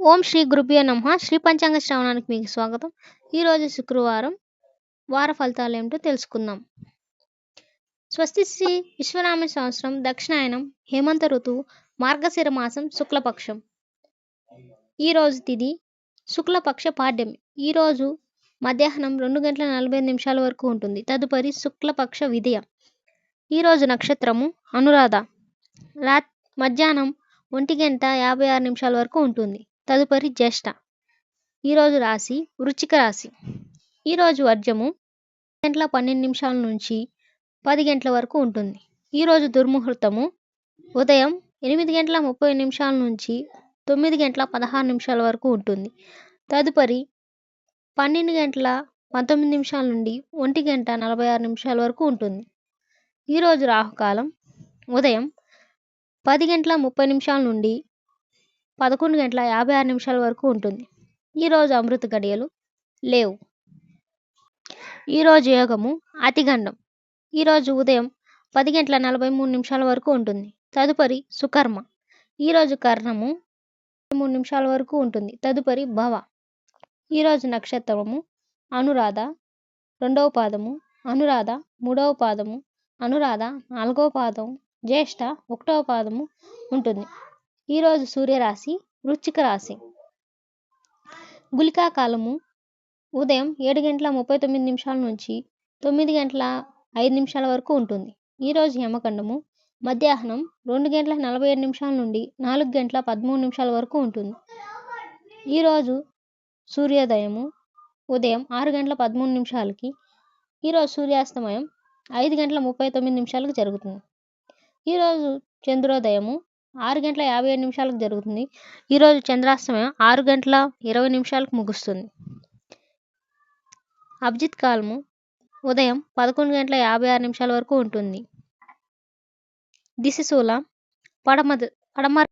ఓం శ్రీ గురుభ్యో నమ. శ్రీ పంచాంగ శ్రవణానికి మీకు స్వాగతం. ఈరోజు శుక్రవారం. వార ఫలితాలు ఏమిటో తెలుసుకుందాం. స్వస్తి శ్రీ విశ్వనామ సంవత్సరం దక్షిణాయనం హేమంత ఋతువు మార్గశిర మాసం శుక్లపక్షం. ఈరోజు తిది శుక్లపక్ష పాడ్యం ఈరోజు మధ్యాహ్నం రెండు గంటల నలభై ఐదు నిమిషాల వరకు ఉంటుంది. తదుపరి శుక్లపక్ష విదయ. ఈరోజు నక్షత్రము అనురాధ. రా మధ్యాహ్నం ఒంటి గంట యాభై ఆరు నిమిషాల వరకు ఉంటుంది. తదుపరి జ్యేష్ఠ. ఈరోజు రాశి వృచ్చిక రాశి. ఈరోజు వర్జము గంటల పన్నెండు నిమిషాల నుంచి పది గంటల వరకు ఉంటుంది. ఈరోజు దుర్ముహూర్తము ఉదయం ఎనిమిది గంటల ముప్పై నిమిషాల నుంచి తొమ్మిది గంటల పదహారు నిమిషాల వరకు ఉంటుంది. తదుపరి పన్నెండు గంటల పంతొమ్మిది నిమిషాల నుండి ఒంటి గంట నలభై ఆరు నిమిషాల వరకు ఉంటుంది. ఈరోజు రాహుకాలం ఉదయం పది గంటల ముప్పై నిమిషాల నుండి పదకొండు గంటల యాభై ఆరు నిమిషాల వరకు ఉంటుంది. ఈరోజు అమృత గడియలు లేవు. ఈరోజు యోగము అతిగండం ఈరోజు ఉదయం పది గంటల నలభై మూడు నిమిషాల వరకు ఉంటుంది. తదుపరి సుకర్మ. ఈరోజు కర్ణము మూడు నిమిషాల వరకు ఉంటుంది. తదుపరి భవ. ఈరోజు నక్షత్రము అనురాధ రెండవ పాదము అనురాధ మూడవ పాదము అనురాధ నాలుగవ పాదం జ్యేష్ఠ ఒకటవ పాదము ఉంటుంది. ఈరోజు సూర్యరాశి వృశ్చిక రాశి. గులికా కాలము ఉదయం ఏడు గంటల ముప్పై తొమ్మిది నిమిషాల నుంచి తొమ్మిది గంటల ఐదు నిమిషాల వరకు ఉంటుంది. ఈరోజు యమకండము మధ్యాహ్నం రెండు గంటల నలభై ఏడు నిమిషాల నుండి నాలుగు గంటల పదమూడు నిమిషాల వరకు ఉంటుంది. ఈరోజు సూర్యోదయము ఉదయం ఆరు గంటల పదమూడు నిమిషాలకి ఈరోజు సూర్యాస్తమయం ఐదు గంటల ముప్పై తొమ్మిది నిమిషాలకు జరుగుతుంది. ఈరోజు చంద్రోదయము ఆరు గంటల యాభై ఏడు నిమిషాలకు జరుగుతుంది. ఈరోజు చంద్రాస్తమయం ఆరు గంటల ఇరవై నిమిషాలకు ముగుస్తుంది. అభిజిత్ కాలము ఉదయం పదకొండు గంటల యాభై ఆరు నిమిషాల వరకు ఉంటుంది. దిశశూల పడమ పడమర